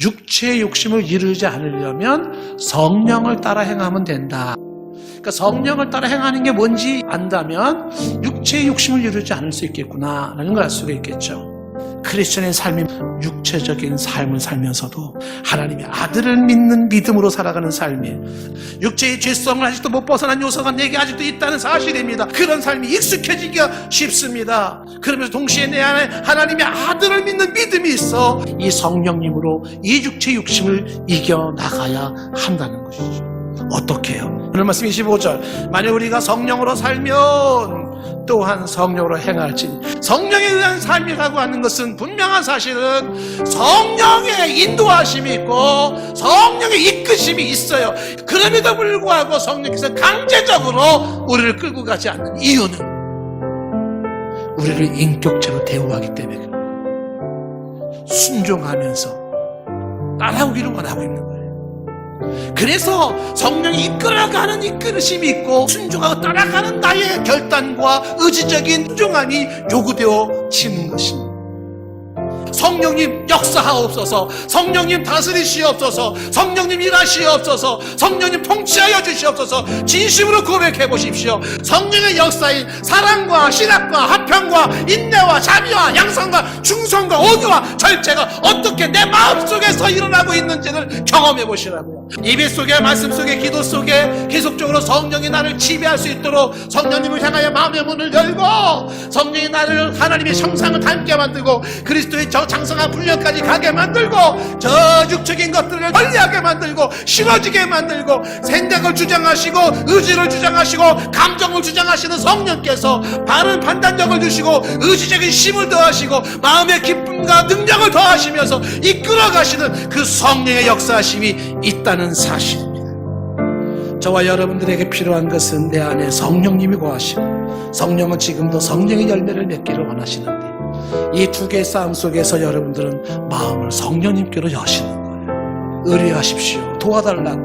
육체의 욕심을 이루지 않으려면 성령을 따라 행하면 된다. 그러니까 성령을 따라 행하는 게 뭔지 안다면 육체의 욕심을 이루지 않을 수 있겠구나라는 걸 알 수가 있겠죠. 크리스천의 삶이 육체적인 삶을 살면서도 하나님의 아들을 믿는 믿음으로 살아가는 삶이 육체의 죄성을 아직도 못 벗어난 요소가 내게 아직도 있다는 사실입니다. 그런 삶이 익숙해지기가 쉽습니다. 그러면서 동시에 내 안에 하나님의 아들을 믿는 믿음이 있어 이 성령님으로 이 육체 욕심을 이겨나가야 한다는 것이죠. 어떻게 해요? 오늘 말씀 25절 만약 우리가 성령으로 살면 또한 성령으로 행할지. 성령에 의한 삶이라고 하는 것은 분명한 사실은 성령의 인도하심이 있고 성령의 이끄심이 있어요. 그럼에도 불구하고 성령께서 강제적으로 우리를 끌고 가지 않는 이유는 우리를 인격체로 대우하기 때문에. 순종하면서 따라오기를 원하고 있는 거예요 그래서 성령이 이끌어가는 이끌으심이 있고 순종하고 따라가는 나의 결단과 의지적인 순종함이 요구되어지는 것입니다. 성령님 역사하옵소서. 성령님 다스리시옵소서. 성령님 일하시옵소서. 성령님 통치하여 주시옵소서. 진심으로 고백해 보십시오. 성령의 역사인 사랑과 신학과 화평과 인내와 자비와 양성과 충성과 온유와 절제가 어떻게 내 마음속에서 일어나고 있는지를 경험해 보시라고요. 예배 속에 말씀 속에 기도 속에 계속적으로 성령이 나를 지배할 수 있도록 성령님을 향하여 마음의 문을 열고 성령이 나를 하나님의 형상을 닮게 만들고 그리스도의 저 장성한 훈련까지 가게 만들고 저 육적인 것들을 멀리하게 만들고 싫어지게 만들고 생각을 주장하시고 의지를 주장하시고 감정을 주장하시는 성령께서 바른 판단력을 주시고 의지적인 힘을 더하시고 마음의 기쁨과 능력을 더하시면서 이끌어 가시는 그 성령의 역사심이 있다는 사실입니다. 저와 여러분들에게 필요한 것은 내 안에 성령님이 거하시고 성령은 지금도 성령의 열매를 맺기를 원하시는데 이 두 개의 싸움 속에서 여러분들은 마음을 성령님께로 여시는 거예요. 의뢰하십시오. 도와달라고.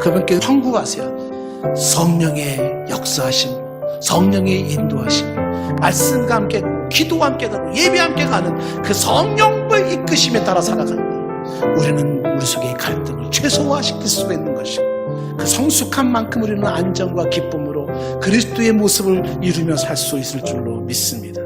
그분께 청구하세요. 성령의 역사하심, 성령의 인도하심, 말씀과 함께 기도와 함께 가고 예배와 함께 가는 그 성령을 이끄심에 따라 살아가는 거예요. 우리는 우리 속의 갈등을 최소화시킬 수가 있는 것이고 그 성숙한 만큼 우리는 안정과 기쁨으로 그리스도의 모습을 이루며 살 수 있을 줄로 믿습니다.